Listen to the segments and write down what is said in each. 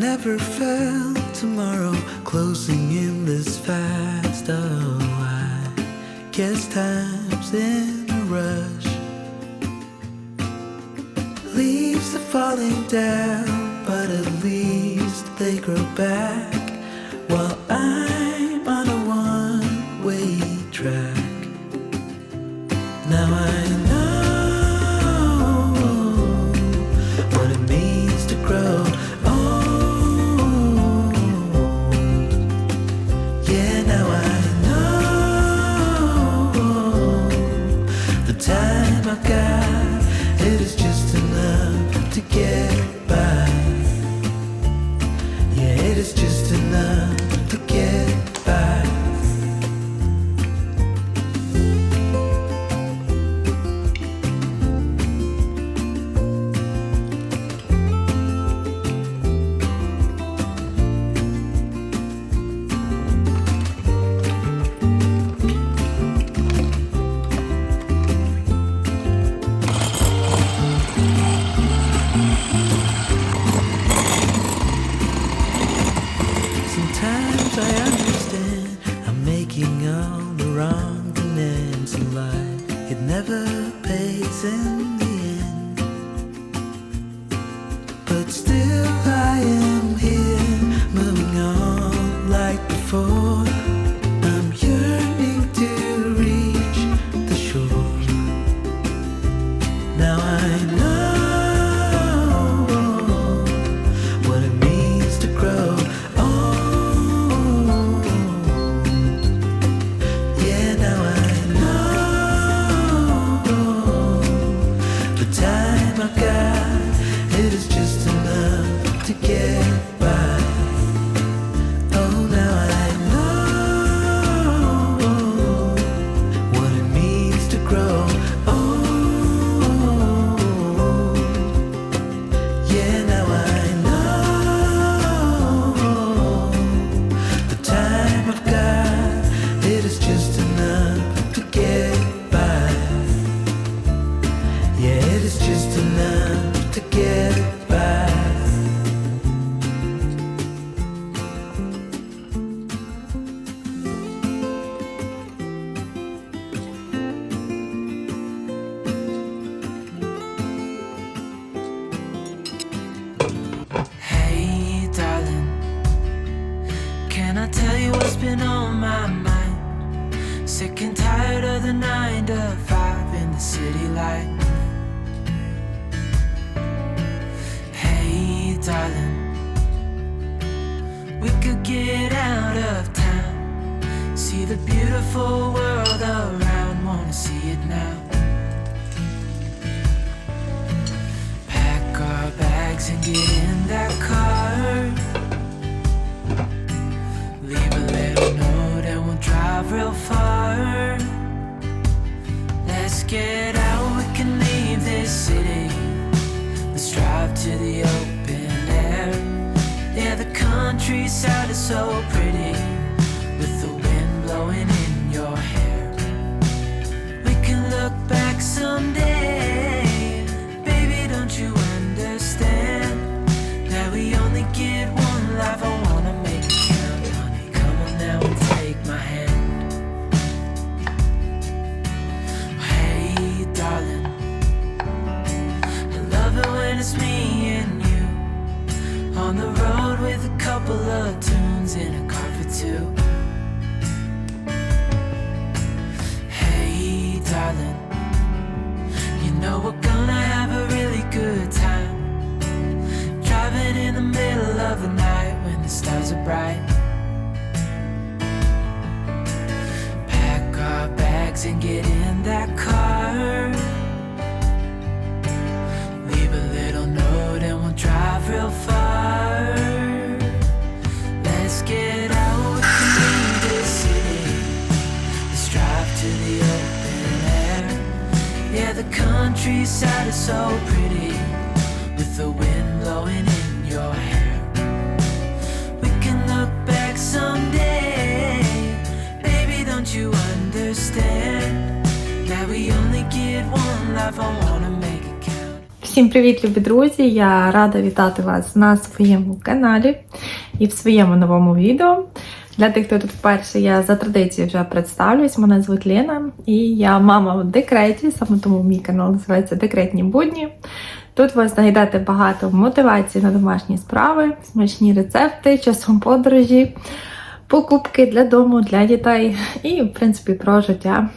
never felt tomorrow closing in this fast. Oh, I guess time's in a rush. Leaves are falling down, but at least they grow back while I. is just enough to get countryside is so pretty with the wind blowing in your hair. We can look back someday. the stars are bright. Pack our bags and get in that car. Leave a little note and we'll drive real far. Let's get out of the city. Let's drive to the open air. Yeah, the countryside is so pretty with the wind blowing in. Всім привіт, любі друзі! Я рада вітати вас на своєму каналі і в своєму новому відео. Для тих, хто тут вперше, я за традицією вже представлюсь. Мене звуть Ліна і я мама в декреті, саме тому мій канал називається Декретні будні. Тут ви знайдете багато мотивації на домашні справи, смачні рецепти, часом подорожі, покупки для дому, для дітей і, в принципі, про життя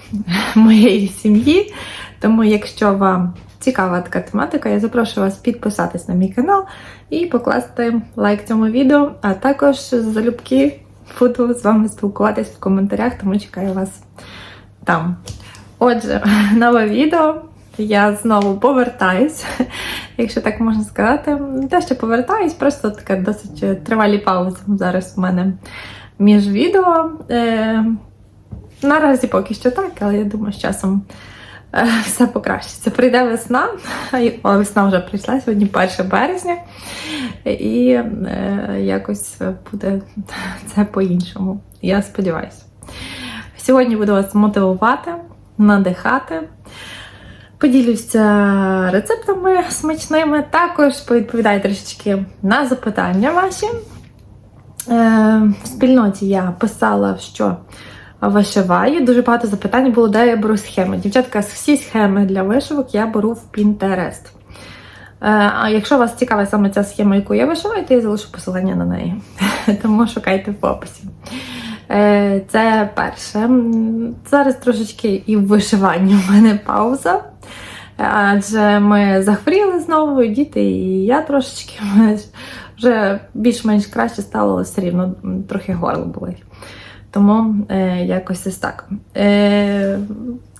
моєї сім'ї. Тому, якщо вам цікава така тематика, я запрошую вас підписатись на мій канал і покласти лайк цьому відео, а також залюбки буду з вами спілкуватись в коментарях, тому чекаю вас там. Отже, нове відео. Я знову повертаюсь, якщо так можна сказати. Не те, що повертаюсь, просто така досить тривалі паузи зараз в мене між відео. Е, наразі поки що так, але я думаю, з часом все покращиться. Прийде весна, а весна вже прийшла сьогодні 1 березня, і е, якось буде це по-іншому. Я сподіваюся. Сьогодні буду вас мотивувати, надихати. Поділюся рецептами смачними, також повідповідаю трішечки на запитання ваші. Е, в спільноті я писала, що вишиваю. Дуже багато запитань було, де я беру схеми. Дівчатка, всі схеми для вишивок я беру в Pinterest. Е, А якщо вас цікавить саме ця схема, яку я вишиваю, то я залишу посилання на неї. Тому шукайте в описі. Е, Це перше. Зараз трошечки і в вишиванні в мене пауза. Адже ми захворіли знову, і діти, і я трошечки вже більш-менш краще стало, все рівно трохи горло болить. Тому е, якось ось так. Е,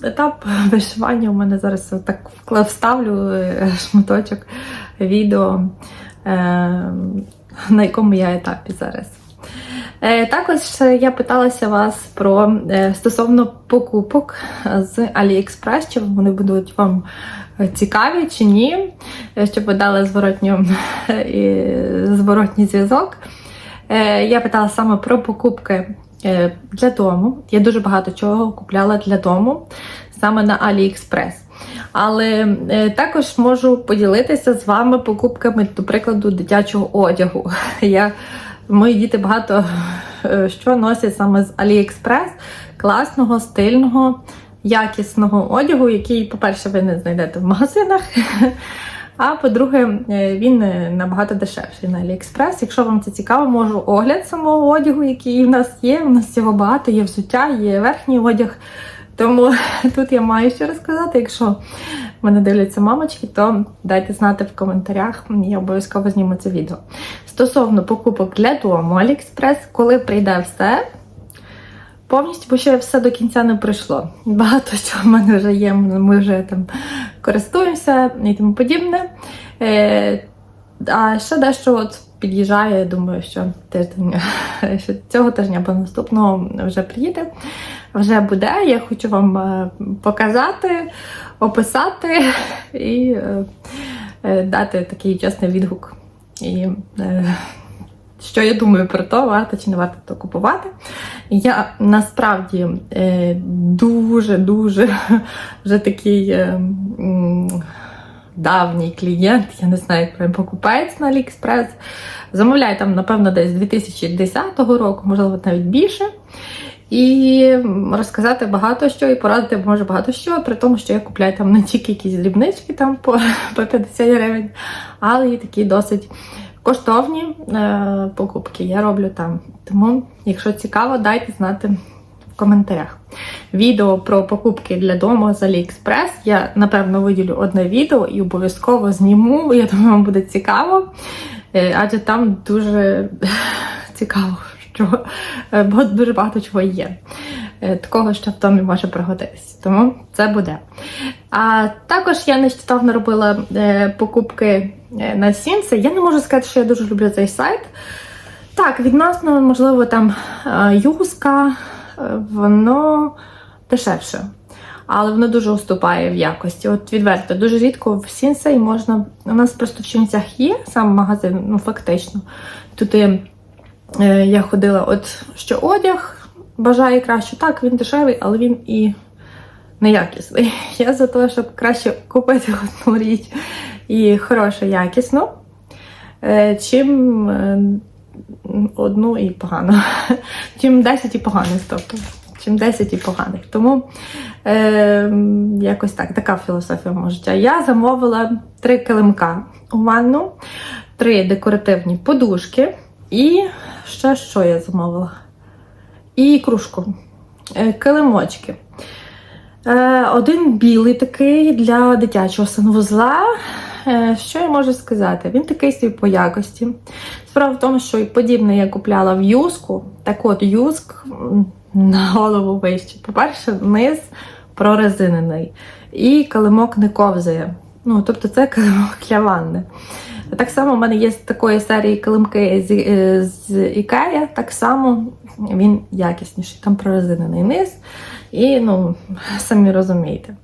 етап вишивання у мене зараз так вставлю е, шматочок відео, е, на якому я етапі зараз. Е, Також я питалася вас про е, стосовно покупок з AliExpress, чи вони будуть вам цікаві чи ні, е, щоб ви дали зворотню, е, зворотній зв'язок. Е, Я питала саме про покупки для дому. Я дуже багато чого купляла для дому саме на AliExpress. Але е, також можу поділитися з вами покупками, до прикладу, дитячого одягу. Я, мої діти багато е, що носять саме з AliExpress, класного, стильного, якісного одягу, який, по-перше, ви не знайдете в магазинах. А по-друге, е, він е, набагато дешевший на AliExpress. Якщо вам це цікаво, можу огляд самого одягу, який в нас є. У нас його багато, є взуття, є верхній одяг. Тому тут я маю що розказати. Якщо мене дивляться мамочки, то дайте знати в коментарях, я обов'язково зніму це відео. Стосовно покупок для дому AliExpress, коли прийде все, повністю, бо ще все до кінця не пройшло. Багато чого в мене вже є, ми вже там користуємося і тому подібне. Е, а ще дещо от під'їжджає, думаю, що тиждень що цього тижня або наступного вже приїде, вже буде. Я хочу вам е, показати, описати і е, дати такий чесний відгук. І що я думаю про то, варто чи не варто то купувати. Я насправді дуже-дуже вже такий е, давній клієнт, я не знаю, як прям покупається на AliExpress. Замовляю там, напевно, десь з 2010 року, можливо, навіть більше. І розказати багато що, і порадити може багато що, при тому, що я купляю там не тільки якісь дрібнички там по, по 50 гривень, але і такі досить коштовні е, покупки я роблю там. Тому, якщо цікаво, дайте знати в коментарях. Відео про покупки для дому з AliExpress я напевно виділю одне відео і обов'язково зніму. Я думаю, вам буде цікаво, Е, адже там дуже цікаво, що е, дуже багато чого є. Е, Такого, що в домі може пригодитись. Тому це буде. А також я нещодавно робила е, покупки е, на Сінси. Я не можу сказати, що я дуже люблю цей сайт. Так, відносно, можливо, там юзка, воно дешевше. Але воно дуже уступає в якості. От відверто, дуже рідко в Сінсей можна. У нас просто в Чернівцях є сам магазин, ну фактично. Туди е, я ходила, от що одяг бажає краще. Так, він дешевий, але він і неякісний. Я за те, щоб краще купити одну річ і хороше, якісну, е, чим е, одну і погано. Чим 10 і поганих, тобто. Чим 10 і поганих. Тому е, якось так, така філософія мого життя. Я замовила три килимка у ванну, три декоративні подушки і ще що я замовила? І кружку. Е, килимочки. Е, один білий такий для дитячого санвузла. Е, що я можу сказати? Він такий собі по якості. Справа в тому, що і подібне я купляла в юску. Так от, юск на голову вище. По-перше, низ прорезинений. І килимок не ковзає. Ну, тобто це килимок для ванни. Так само в мене є такої серії килимки з, з Ікея, так само він якісніший, там прорезинений низ. І, ну, самі розумієте.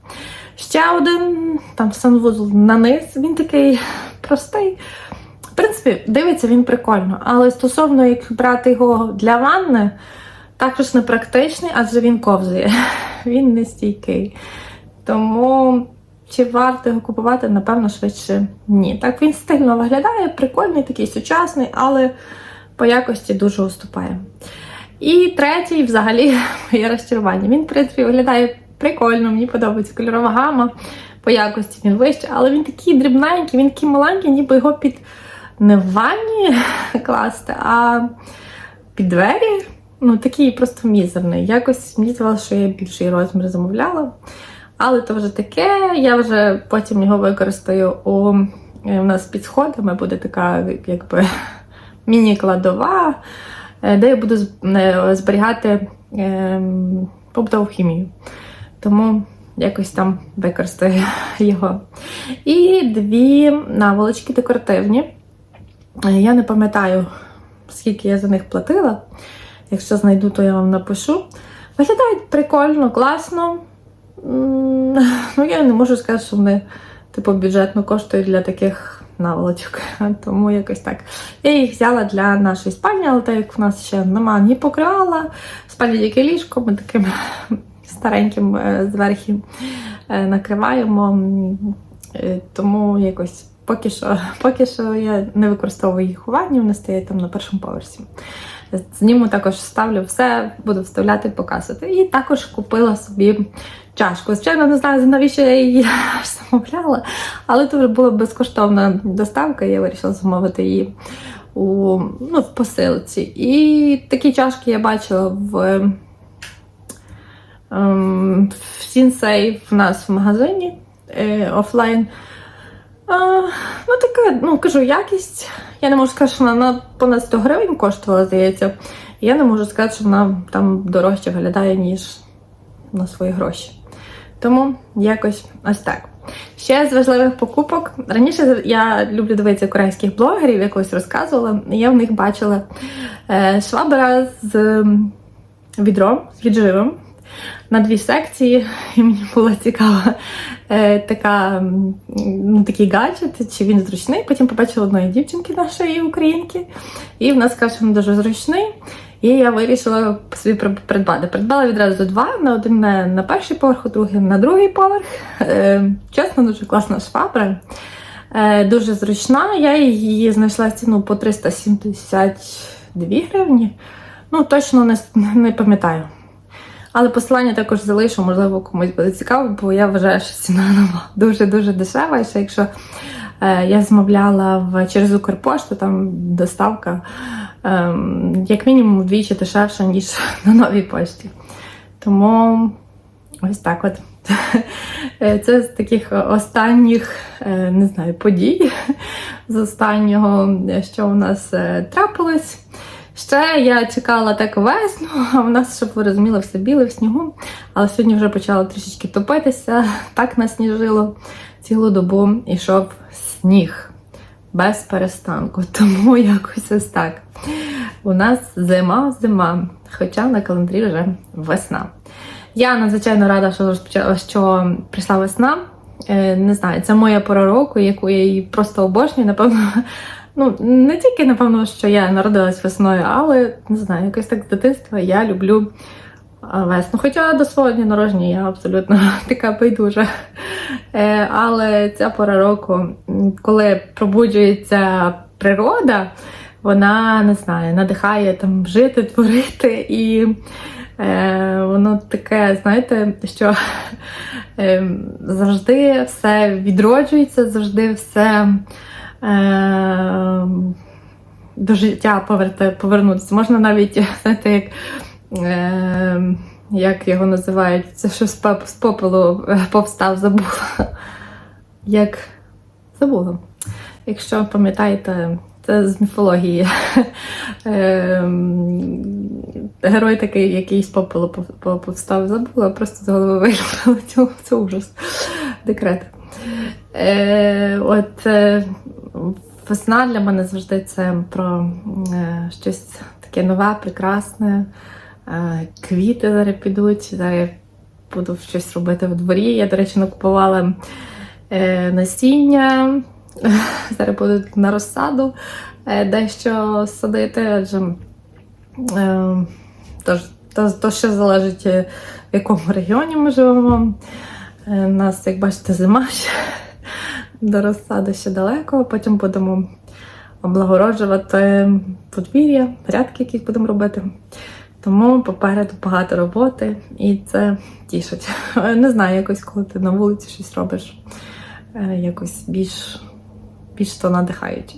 Ще один там санвузол на низ, він такий простий. В принципі, дивиться він прикольно, але стосовно як брати його для ванни, також не практичний, адже він ковзає. Він не стійкий. Тому чи варто його купувати, напевно, швидше ні. Так він стильно виглядає, прикольний, такий сучасний, але по якості дуже уступає. І третій, взагалі, моє розчарування. Він, в принципі, виглядає прикольно, мені подобається кольорова гама. По якості він вищий, але він такий дрібненький, він такий маленький, ніби його під не в ванні класти, а під двері. Ну, такий просто мізерний. Якось мені здавалося, що я більший розмір замовляла. Але то вже таке. Я вже потім його використаю у е, у нас під сходами буде така, якби міні-кладова, е, де я буду е, зберігати ем, побутову хімію. Тому якось там використаю його. І дві наволочки декоративні. Е, Я не пам'ятаю, скільки я за них платила. Якщо знайду, то я вам напишу. Виглядають прикольно, класно. Ну, я не можу сказати, що вони типу бюджетно коштують для таких наволочок. Тому якось так. Я їх взяла для нашої спальні, але так як в нас ще немає ні покривала, в спальні тільки ліжко, ми таким стареньким зверхі зверху е, накриваємо. Е, Тому якось поки що, поки що я не використовую їх у ванні, вони стоять там на першому поверсі. Зніму також ставлю все, буду вставляти, показувати. І також купила собі чашку. Звичайно, не знаю, навіщо я її замовляла, але це вже була безкоштовна доставка, і я вирішила замовити її у, ну, в посилці. І такі чашки я бачила в, ем, в Сінсей в нас в магазині е, офлайн. Ну, така, ну, кажу, якість. Я не можу сказати, що вона понад 100 гривень коштувала, здається. Я не можу сказати, що вона там дорожче виглядає, ніж на свої гроші. Тому якось ось так. Ще з важливих покупок. Раніше я люблю дивитися корейських блогерів, я колись розказувала. Я в них бачила е, швабера з відром, з відживом на дві секції, і мені було цікаво така, ну, такий гаджет, чи він зручний. Потім побачила одної дівчинки нашої українки, і в нас сказав, що він дуже зручний. І я вирішила собі придбати. Придбала відразу два: на один на, на перший поверх, другий на другий поверх. Е, чесно, дуже класна швабра. Е, дуже зручна. Я її знайшла ціну по 372 гривні. Ну, точно не, не пам'ятаю. Але посилання також залишу, можливо, комусь буде цікаво, бо я вважаю, що ціна нова дуже-дуже дешева. І ще якщо е, я замовляла в, через Укрпошту, там доставка ем, як мінімум вдвічі дешевша, ніж на новій пошті. Тому ось так от. Е, Це з таких останніх, е, не знаю, подій з останнього, е, що у нас е, трапилось. Ще я чекала так весну, а в нас, щоб ви розуміли, все біле в снігу. Але сьогодні вже почало трішечки топитися, так насніжило цілу добу ішов сніг без перестанку. Тому якось ось так. У нас зима, зима, хоча на календарі вже весна. Я надзвичайно рада, що, розпочала- що прийшла весна. Е, Не знаю, це моя пора року, яку я її просто обожнюю. Напевно, ну не тільки напевно, що я народилась весною, але не знаю, якось так з дитинства я люблю весну. Хоча до свого дня народження я абсолютно така байдужа. Е, Але ця пора року, коли пробуджується природа, вона не знаю, надихає там жити, творити і. Е, воно таке, знаєте, що е, завжди все відроджується, завжди все до життя повернутися. Можна навіть, знаєте, як, е, як його називають, це що з попелу е, повстав, забула. Як забула. Якщо пам'ятаєте, це з міфології. Герой такий, який з попелу пов- пов- повстав, забула, просто з голови вилетіло. Це, ужас. Декрет. Е, от е, весна для мене завжди це про е, щось таке нове, прекрасне. Е, квіти зараз підуть. Зараз я буду щось робити в дворі. Я, до речі, накупувала е, насіння. Зараз буду на розсаду дещо садити, адже тож, то, то ще залежить, в якому регіоні ми живемо. У нас, як бачите, зима ще до розсади ще далеко. Потім будемо облагороджувати подвір'я, порядки, якісь будемо робити. Тому попереду багато роботи і це тішить. Не знаю, якось коли ти на вулиці щось робиш, е, якось більш, більш то надихаюче.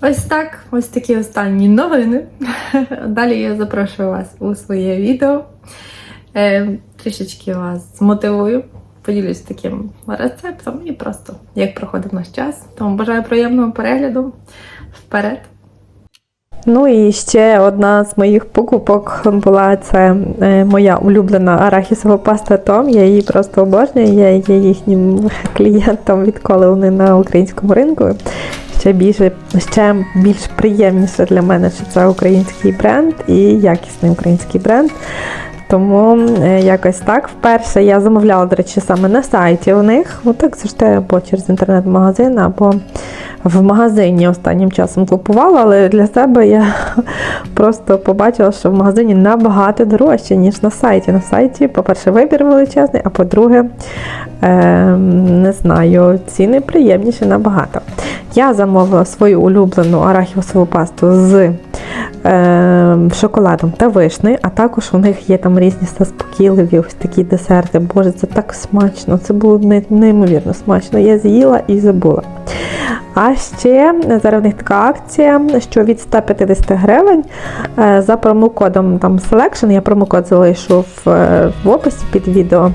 Ось так, ось такі останні новини. Далі я запрошую вас у своє відео. Е, трішечки вас змотивую, поділюсь таким рецептом і просто як проходив наш час. Тому бажаю приємного перегляду. Вперед! Ну і ще одна з моїх покупок була це е, моя улюблена арахісова паста Том. Я її просто обожнюю. Я є їхнім клієнтом, відколи вони на українському ринку. Ще більше, ще більш приємніше для мене, що це український бренд і якісний український бренд. Тому е, якось так. Вперше я замовляла, до речі, саме на сайті у них. Отак завжди або через інтернет-магазин, або в магазині останнім часом купувала, але для себе я просто побачила, що в магазині набагато дорожче, ніж на сайті. На сайті, по-перше, вибір величезний, а по-друге, е, не знаю, ціни приємніші набагато. Я замовила свою улюблену арахісову пасту з шоколадом та вишнею, а також у них є там різні заспокійливі ось такі десерти. Боже, це так смачно! Це було неймовірно смачно. Я з'їла і забула. А ще зараз в них така акція, що від 150 гривень е, за промокодом там Selection, я промокод залишу в, е, в описі під відео,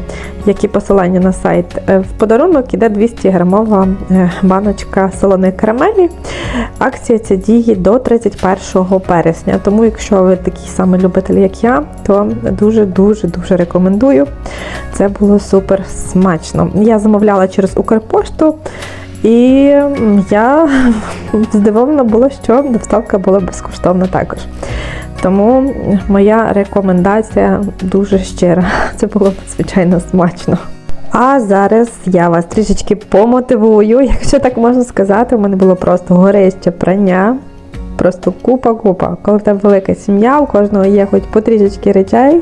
як і посилання на сайт. е, В подарунок іде 200 грамова е, баночка солоної карамелі. Акція ця діє до 31 березня. Тому, якщо ви такий самий любитель, як я, то дуже-дуже дуже рекомендую. Це було супер смачно. Я замовляла через Укрпошту. І я здивована була, що доставка була безкоштовна також. Тому моя рекомендація дуже щира. Це було надзвичайно смачно. А зараз я вас трішечки помотивую, якщо так можна сказати. У мене було просто горище прання. Просто купа-купа. Коли в тебе велика сім'я, у кожного є хоч по трішечки речей,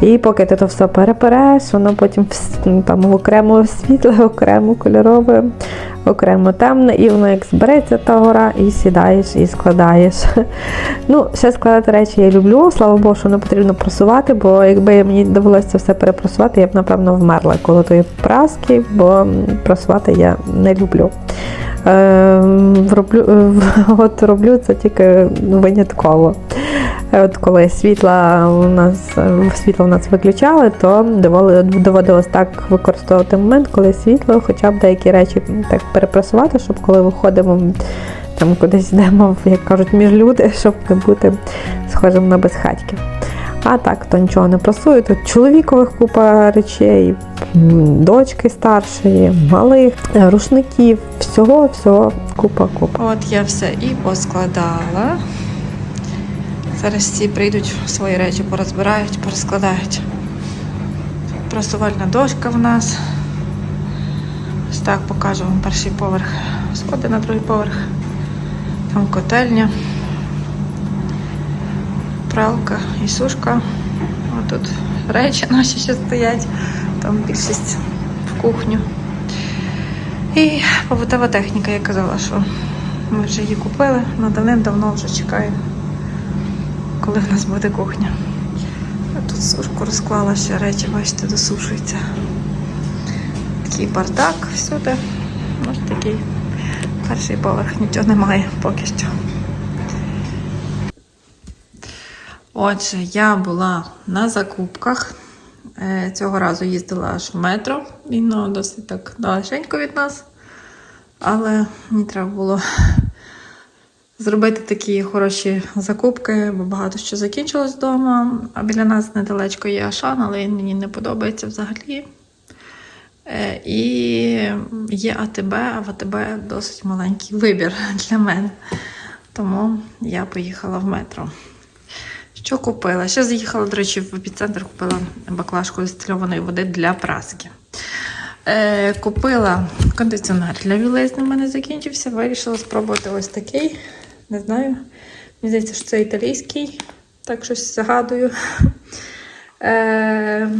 і поки ти то все перепереш, воно потім ну, там окремо світле, окремо кольорове, окремо темне, і воно як збереться та гора, і сідаєш, і складаєш. Ну, ще складати речі я люблю. Слава Богу, що не потрібно просувати, бо якби мені довелося це все перепросувати, я б напевно вмерла коло тої праски, бо просувати я не люблю. Е, роблю, е, от роблю це тільки винятково. Е, От коли світла у нас е, світло у нас виключали, то доводилось так використовувати момент, коли світло, хоча б деякі речі так перепрасувати, щоб коли виходимо там кудись йдемо, як кажуть, між люди, щоб не бути схожим на безхатьків. А так, то нічого не прасую. Тут чоловікових купа речей, дочки старшої, малих, е, рушників, всього, всього, купа, купа. От я все і поскладала. Зараз всі прийдуть свої речі, порозбирають, порозкладають. Просувальна дошка в нас. Ось так покажу вам перший поверх. Сходи на другий поверх. Там котельня. Пралка і сушка. От тут речі наші ще стоять, там більшість в кухню. І побутова техніка, я казала, що ми вже її купили, але давним-давно вже чекаємо, коли в нас буде кухня. Тут сушку розклала ще речі, бачите, досушується. Такий бардак всюди. Ось такий перший поверх, нічого немає поки що. Отже, я була на закупках. Е, Цього разу їздила аж в метро. Він досить так далеченько від нас. Але мені треба було зробити такі хороші закупки, бо багато що закінчилось вдома. А біля нас недалечко є Ашан, але він мені не подобається взагалі. Е, І є АТБ, а в АТБ досить маленький вибір для мене. Тому я поїхала в метро. Що купила? Ще заїхала, до речі, в епіцентр купила баклажку дистильованої води для праски. Е, купила кондиціонер для білизни, в мене закінчився. Вирішила спробувати ось такий. Не знаю. Мені здається, що це італійський, так щось загадую. Е,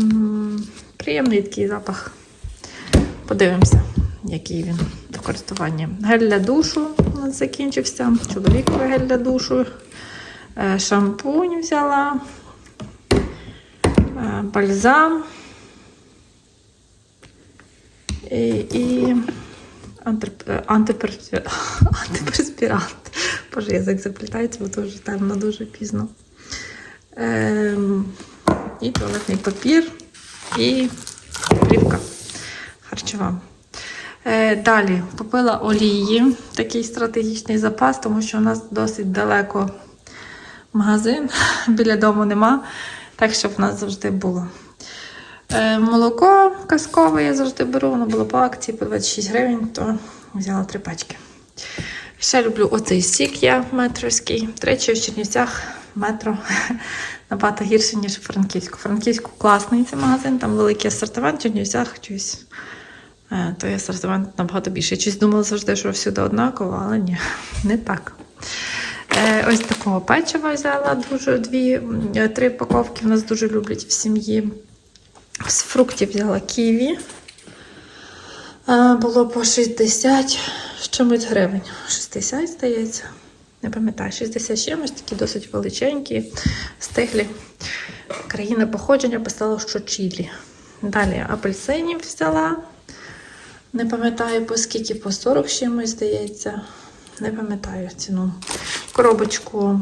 приємний такий запах. Подивимося, який він до користування. Гель для душу у нас закінчився. Чоловіковий гель для душу. Е, Шампунь взяла. Е, Бальзам. І, і е, антиперспі- антиперспірант. Боже, язик заплітається, бо дуже темно, дуже пізно. Ем, і туалетний папір, і плівка харчова. Далі купила олії, такий стратегічний запас, тому що у нас досить далеко магазин, біля дому нема, так щоб в нас завжди було. Е, молоко казкове я завжди беру, воно було по акції по 26 гривень, то взяла три пачки. Ще люблю оцей сік я метровський. До речі, в Чернівцях метро набагато гірше, ніж у Франківську. Франківську класний цей магазин, там великий асортимент, в Чернівцях чусь. е, Той асортимент набагато більше. Я чусь думала завжди, що всюди однаково, але ні, не так. Е, Ось такого печива взяла дуже дві, три упаковки. У нас дуже люблять в сім'ї. З фруктів взяла ківі. Е, Було по 60 з чимось гривень. 60, здається. Не пам'ятаю, 60 з чимось, такі досить величенькі, стиглі. Країна походження писала, що Чилі. Далі апельсинів взяла. Не пам'ятаю, по скільки, по 40 з чимось, здається. Не пам'ятаю ціну. Коробочку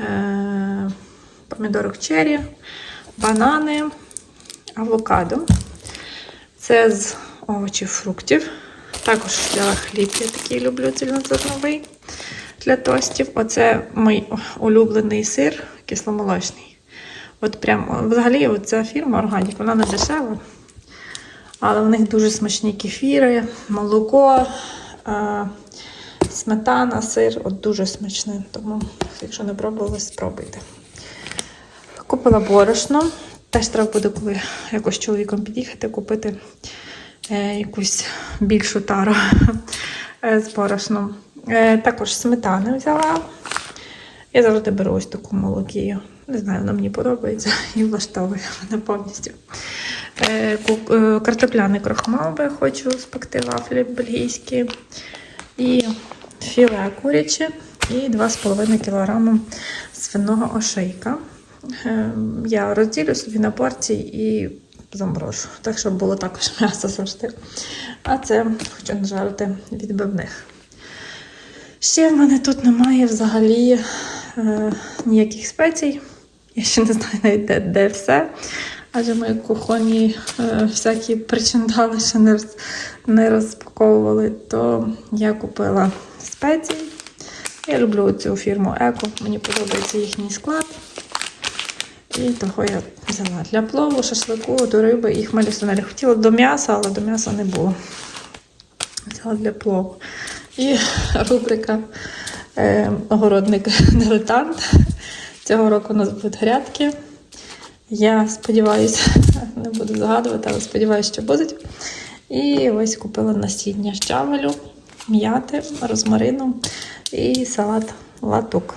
е- помідорок черрі, банани, авокадо. Це з овочів, фруктів. Також взяла хліб, я такий люблю цільнозерновий для тостів. Оце мій улюблений сир кисломолочний. От прям, взагалі, ця фірма Органік, вона не дешева. Але в них дуже смачні кефіри, молоко, е, сметана, сир. От дуже смачне. Тому, якщо не пробували, спробуйте. Купила борошно. Теж треба буде, коли якось чоловіком під'їхати, купити е, якусь більшу тару е, з борошном. Е, також сметани взяла. Я завжди беру ось таку молокію. Не знаю, вона мені подобається і влаштовує мене повністю. Е, е, картопляний крохмал, я хочу спекти вафлі бельгійські. І філе куряче, і 2,5 кг свиного ошейка. Е, Я розділю собі на порції і заморожу. Так, щоб було також м'ясо завжди. А це хочу нажарити відбивних. Ще в мене тут немає взагалі е, ніяких спецій. Я ще не знаю навіть де, де все. Адже мої кухонні е, всякі причиндали ще не, роз, не розпаковували, то я купила спеції. Я люблю цю фірму Еко, мені подобається їхній склад. І того я взяла для плову, шашлику, до риби і хмелі сунелі. Хотіла до м'яса, але до м'яса не було. Взяла для плову. І рубрика е, огородник дилетант. Цього року у нас будуть грядки. Я сподіваюся, не буду загадувати, але сподіваюся, що будуть. І ось купила насіння щавелю, м'яти, розмарину і салат латук.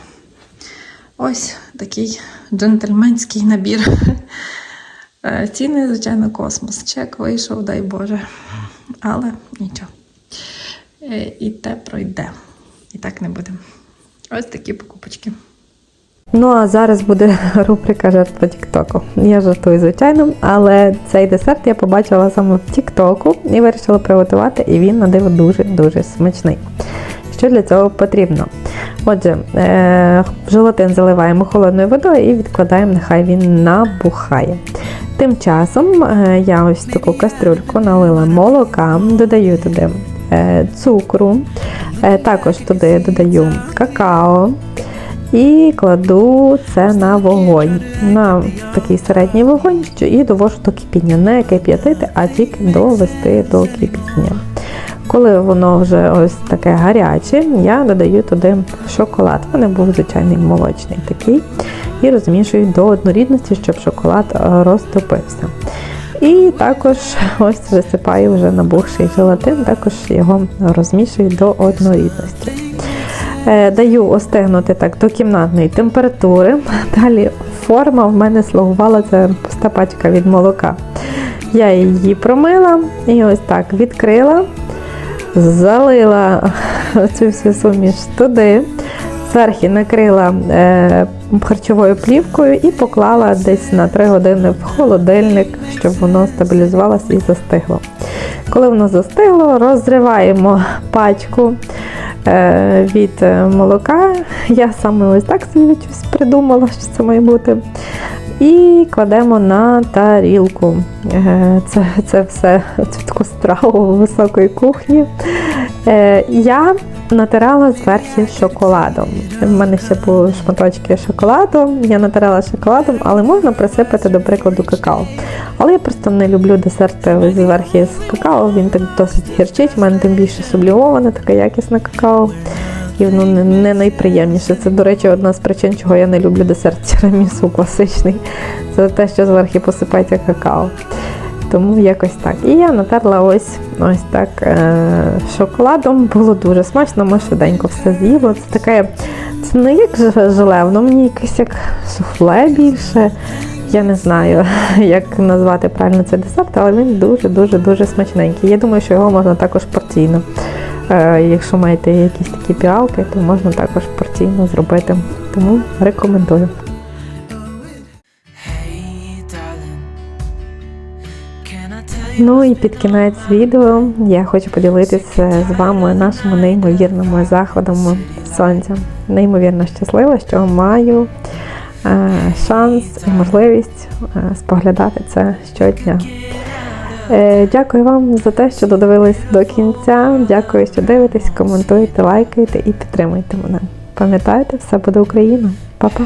Ось такий джентльменський набір Е, Ціни, звичайно, космос. Чек вийшов, дай Боже. Але нічого. Е, І те пройде. І так не буде. Ось такі покупочки. Ну а зараз буде рубрика жертва Тіктоку. Я жартую, звичайно, але цей десерт я побачила саме в Тіктоку і вирішила приготувати, і він на диво дуже-дуже смачний. Що для цього потрібно? Отже, е- желатин заливаємо холодною водою і відкладаємо, нехай він набухає. Тим часом е, я ось таку кастрюльку налила молока, додаю туди е, цукру, також туди додаю какао. І кладу це на вогонь, на такий середній вогонь і довожу до кипіння. Не кип'ятити, а тільки довести до кипіння. Коли воно вже ось таке гаряче, я додаю туди шоколад. Мене був звичайний молочний такий. І розмішую до однорідності, щоб шоколад е, розтопився. І також ось висипаю вже набухший желатин, також його розмішую до однорідності. Е, Даю остигнути так до кімнатної температури. Далі форма в мене слугувала це пуста пачка від молока. Я її промила і ось так відкрила, залила цю всю суміш туди, зверху накрила е, харчовою плівкою і поклала десь на 3 години в холодильник, щоб воно стабілізувалося і застигло. Коли воно застигло, розриваємо пачку від е, молока. Я саме ось так собі щось придумала, що це має бути. І кладемо на тарілку. Е, Це, це все цю таку страву високої кухні. Е, Я натирала зверху шоколадом. У мене ще були шматочки шоколаду. Я натирала шоколадом, але можна присипати, до прикладу, какао. Але я просто не люблю десерти зверху з какао. Він так досить гірчить. У мене тим більше сублімоване, таке якісне какао. І воно не, не найприємніше. Це, до речі, одна з причин, чого я не люблю десерт тірамісу класичний. Це те, що зверху посипається какао. Тому якось так. І я натерла ось ось так е- шоколадом. Було дуже смачно, ми швиденько все з'їли. Це таке, це не як же- желе, воно мені якесь як суфле більше. Я не знаю, як назвати правильно цей десерт, але він дуже-дуже дуже смачненький. Я думаю, що його можна також порційно. Е, Якщо маєте якісь такі піалки, то можна також порційно зробити. Тому рекомендую. Ну і під кінець відео я хочу поділитися з вами нашими неймовірними заходами сонця. Неймовірно щаслива, що маю е, шанс і можливість е, споглядати це щодня. Е, Дякую вам за те, що додивились до кінця. Дякую, що дивитесь, коментуєте, лайкаєте і підтримуєте мене. Пам'ятайте, все буде Україна. Па-па!